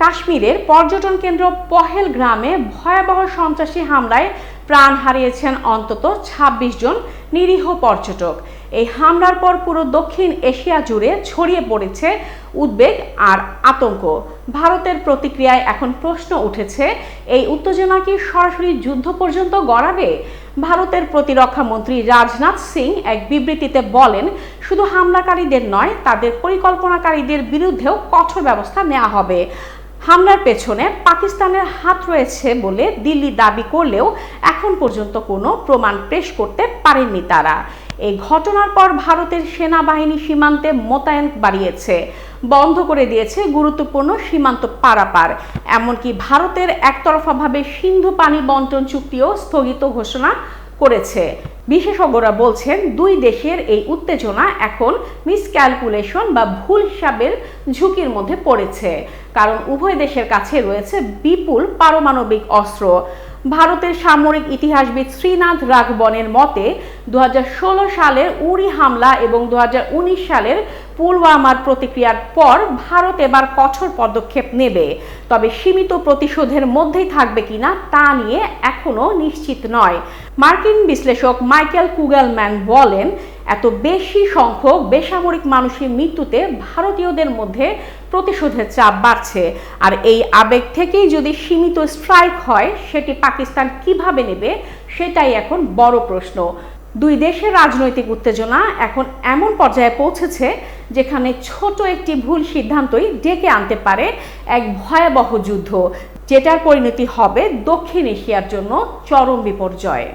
কাশ্মীরের পর্যটন কেন্দ্র পহেল গ্রামে ভয়াবহ সন্ত্রাসী হামলায় প্রাণ হারিয়েছেন অন্তত ২৬ জন নিরীহ পর্যটক। এই হামলার পর পুরো দক্ষিণ এশিয়া জুড়ে ছড়িয়ে পড়েছে উদ্বেগ আর আতঙ্ক। ভারতের প্রতিক্রিয়ায় এখন প্রশ্ন উঠেছে, এই উত্তেজনা কি সরাসরি যুদ্ধ পর্যন্ত গড়াবে? ভারতের প্রতিরক্ষা মন্ত্রী রাজনাথ সিং এক বিবৃতিতে বলেন, শুধু হামলাকারীদের নয়, তাদের পরিকল্পনাকারীদের বিরুদ্ধেও কঠোর ব্যবস্থা নেওয়া হবে। হামলার পেছনে পাকিস্তানের হাত রয়েছে বলে দিল্লি দাবি করলেও এখন পর্যন্ত কোনো প্রমাণ পেশ করতে পারেননি তারা। এই ঘটনার পর ভারতের সেনাবাহিনী সীমান্তে মোতায়েন বাড়িয়েছে। বন্ধ করে দিয়েছে গুরুত্বপূর্ণ সীমান্ত পারাপার। এমনকি ভারতের একতরফাভাবে সিন্ধু পানি বন্টন চুক্তিও স্থগিত ঘোষণা করেছে। বিশেষজ্ঞরা বলছেন, দুই দেশের এই উত্তেজনা এখন মিসক্যালকুলেশন বা ভুল হিসাবের ঝুঁকির মধ্যে পড়েছে। কারণ উভয় দেশের কাছে রয়েছে বিপুল পারমাণবিক অস্ত্র। ভারতের সামরিক ইতিহাসবিদ শ্রীনাথ রাঘবনের মতে দু সালের উড়ি হামলা এবং দু সালের পুলওয়ামার প্রতিক্রিয়ার পর ভারত এবার কঠোর পদক্ষেপ নেবে। তবে সীমিত প্রতিশোধের মধ্যেই থাকবে কিনা তা নিয়ে এখনও নিশ্চিত নয়। মার্কিন বিশ্লেষক মাইকেল কুগেলম্যান বলেন এত বেশি সংখ্যক বেসামরিক মানুষের মৃত্যুতে ভারতীয়দের মধ্যে প্রতিশোধের চাপ বাড়ছে। আর এই আবেগ থেকেই যদি সীমিত স্ট্রাইক হয়, সেটি পাকিস্তান কীভাবে নেবে, সেটাই এখন বড় প্রশ্ন। দুই দেশের রাজনৈতিক উত্তেজনা এখন এমন পর্যায়ে পৌঁছেছে, যেখানে ছোট একটি ভুল সিদ্ধান্তই ডেকে আনতে পারে এক ভয়াবহ যুদ্ধ, যেটার পরিণতি হবে দক্ষিণ এশিয়ার জন্য চরম বিপর্যয়।